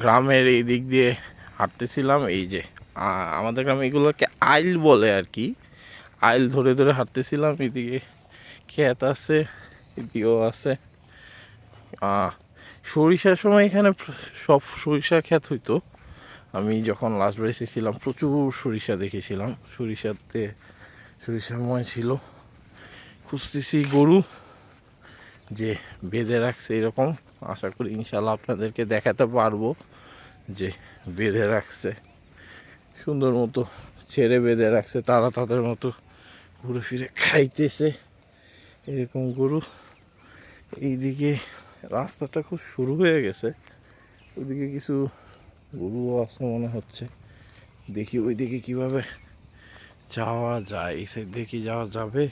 গ্রামের এই দিক দিয়ে হাঁটতেছিলাম, এই যে আমাদের গ্রামে এগুলোকে আইল বলে আর কি। আইল ধরে ধরে হাঁটতেছিলাম, এদিকে ক্ষেত আছে, এদিকেও আছে। সরিষার সময় এখানে সব সরিষা ক্ষেত হইতো। আমি যখন লাস্ট বার এসেছিলাম প্রচুর সরিষা দেখেছিলাম। সরিষাতে সরিষাময় ছিল। খুঁজতেছি গরু। যে বেঁধে রাখছে এরকম, আশা করি ইনশাল্লাহ আপনাদেরকে দেখাতে পারব যে বেঁধে রাখছে। সুন্দর মতো ছেড়ে বেঁধে রাখছে, তারা তাদের মতো ঘুরে ফিরে খাইতেছে এরকম গরু। এইদিকে রাস্তাটা খুব শুরু হয়ে গেছে, ওইদিকে কিছু গরুও আছে মনে হচ্ছে। দেখি ওইদিকে কীভাবে যাওয়া যায় সাইড দিয়ে যাওয়া যাবে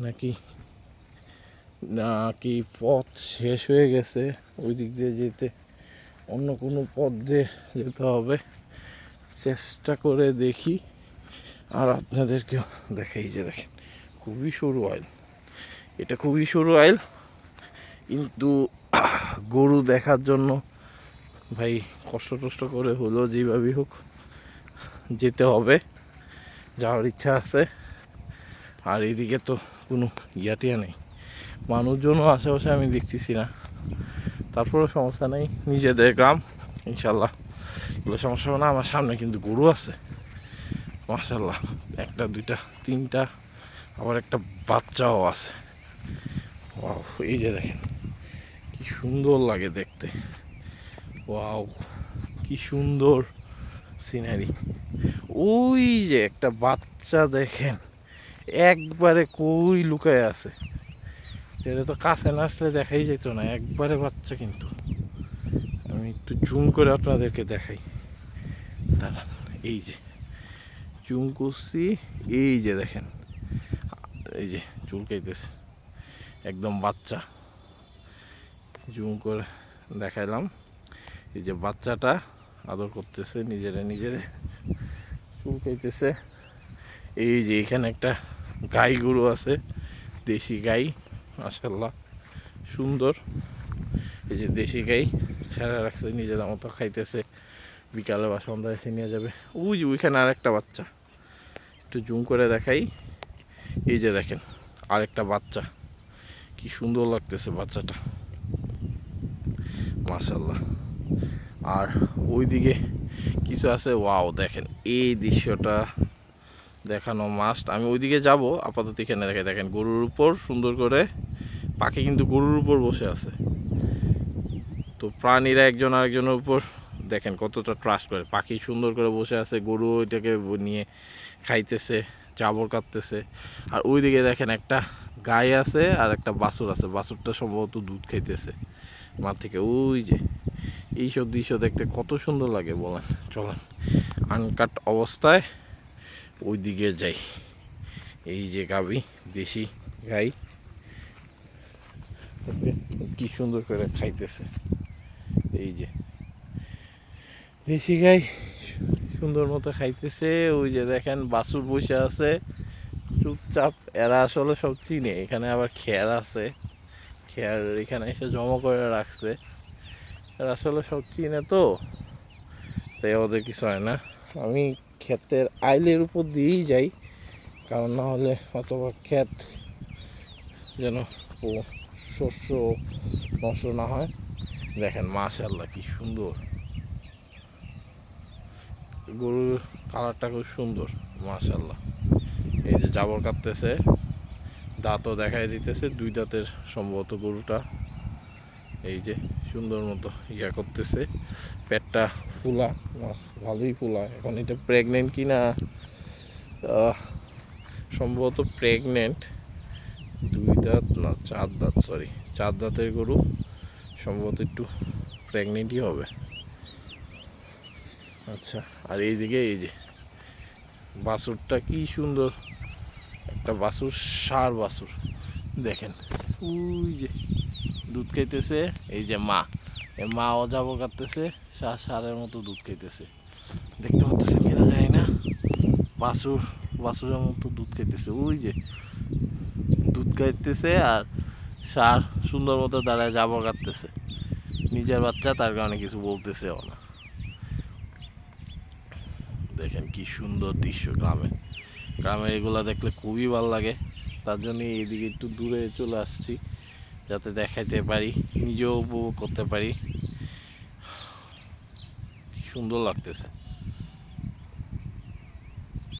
নাকি নাকি পথ শেষ হয়ে গেছে ওই দিক দিয়ে যেতে অন্য কোনো পথ দিয়ে যেতে হবে। চেষ্টা করে দেখি। আর আপনাদেরকেও দেখাই যে দেখেন, খুবই সরু আইল। এটা খুবই সরু আইল, কিন্তু গরু দেখার জন্য ভাই কষ্ট টষ্ট করে হলেও যেভাবেই হোক যেতে হবে, যাওয়ার ইচ্ছা আছে। আর এদিকে তো কোনো ইয়াটিয়া নেই। মানুষজনও আশেপাশে আমি দেখতেছি না। তারপরে সমস্যা নেই, নিজেদের গ্রাম ইনশাল্লাহ এগুলো সমস্যা না, আমার সামনে কিন্তু গরু আছে। মাশাল্লাহ একটা, দুইটা, তিনটা, আবার একটা বাচ্চাও আছে। ওয়াও, এই যে দেখেন, কি সুন্দর লাগে দেখতে। ওয়াও, কি সুন্দর সিনারি। ওই যে একটা বাচ্চা দেখেন, একবারে কই লুকায় আছে। যেটা তো কাছে না আসলে দেখাই যেত না, একবারে বাচ্চা কিন্তু। আমি একটু জুম করে আপনাদেরকে দেখাই। দাঁড়ান, এই যে। জুম করছি, এই যে দেখেন। এই যে, চুলকাইতেছে। একদম বাচ্চা। জুম করে দেখাইলাম। এই যে বাচ্চাটা আদর করতেছে, নিজেরা নিজেরে চুলকাইতেছে। এই যে এখানে একটা গাই গরু আছে, দেশি গাই। মাশাল্লাহ সুন্দর। এই যে দেশি গাই, ছেড়ে রাখছে নিজের মতো খাইতেছে। বিকালে বা সন্ধ্যায় এসে নিয়ে যাবে। ওই যে ওইখানে আরেকটা বাচ্চা। একটু জুম করে দেখাই। এই যে দেখেন, আরেকটা বাচ্চা। কি সুন্দর লাগতেছে বাচ্চাটা। মাশাল্লাহ আর ওইদিকে কিছু আছে, ওয়াও, দেখেন। এই দৃশ্যটা দেখানো মাস্ট। আমি ওইদিকে যাব, আপাতত এখানে দেখে দেখেন, গরুর উপর সুন্দর করে পাখি কিন্তু গরুর উপর বসে আছে। তো প্রাণীরা একজন আরেকজনের উপর, দেখেন কতটা ট্রাস্ট করে। পাখি সুন্দর করে বসে আছে, গরু ওইটাকে নিয়ে খাইতেছে, জাবর কাটতেছে। আর ওইদিকে দেখেন একটা গাই আছে আর একটা বাছুর আছে। বাছুরটা সম্ভবত দুধ খাইতেছে মা থেকে। ওই যে এইসব দৃশ্য দেখতে কত সুন্দর লাগে, বলেন। চলেন আনকাট অবস্থায় ওই দিকে যাই। এই যে গাবি দেশি গাই। কি সুন্দর করে খাইতেছে এই যে দেশি গাই সুন্দর মতো খাইতেছে ওই যে দেখেন বাছুর বসে আছে চুপচাপ এরা আসলে সব চিনে এখানে আবার খেয়ার আছে খেয়ার এখানে এসে জমা করে রাখছে এরা আসলে সব চিনে তো তাই ওদের কিছু হয় না আমি ক্ষেতের আইলের উপর দিয়েই যাই কারণ না হলে অথবা ক্ষেত যেন শস্য নষ্ট না হয়। দেখেন মাশাল্লাহ কি সুন্দর। গরুর কালারটা খুব সুন্দর মাশাল্লাহ এই যে জাবর কাটতেছে, দাঁতও দেখাই দিতেছে, দুই দাঁতের সম্ভবত গরুটা। এই যে সুন্দর মতো ইয়া করতেছে, পেটটা ফুলা ভালোই ফুলা। এখন এটা প্রেগনেন্ট কি না সম্ভবত প্রেগনেন্ট দুই দাঁত, না, চার দাঁত সরি চার দাঁতের গরু, সম্ভবত একটু প্রেগনেন্টই হবে। আচ্ছা আর এইদিকে এই যে বাছুরটা কি সুন্দর, একটা বাছুর সার বাছুর দেখেন, ওই যে, দুধ খাইতেছে, এই যে মা এ মা অজাব কাটতেছে সার সারের মতো দুধ খাইতেছে, দেখতে পাচ্ছেন কিনা যায় না বাছুর বাছুরের মতো দুধ খাইতেছে, ওই যে দুধ খাইতেছে আর সার সুন্দর মতো দাঁড়ায় জাবর কাটতেছে। নিজের বাচ্চা, তার কারণে কিছু বলতেছেও না। দেখেন কি সুন্দর দৃশ্য গ্রামে। গ্রামের এগুলা দেখলে খুবই ভালো লাগে। তার জন্য এইদিকে একটু দূরে চলে আসছি, যাতে দেখাইতে পারি, নিজেও উপভোগ করতে পারি। সুন্দর লাগতেছে।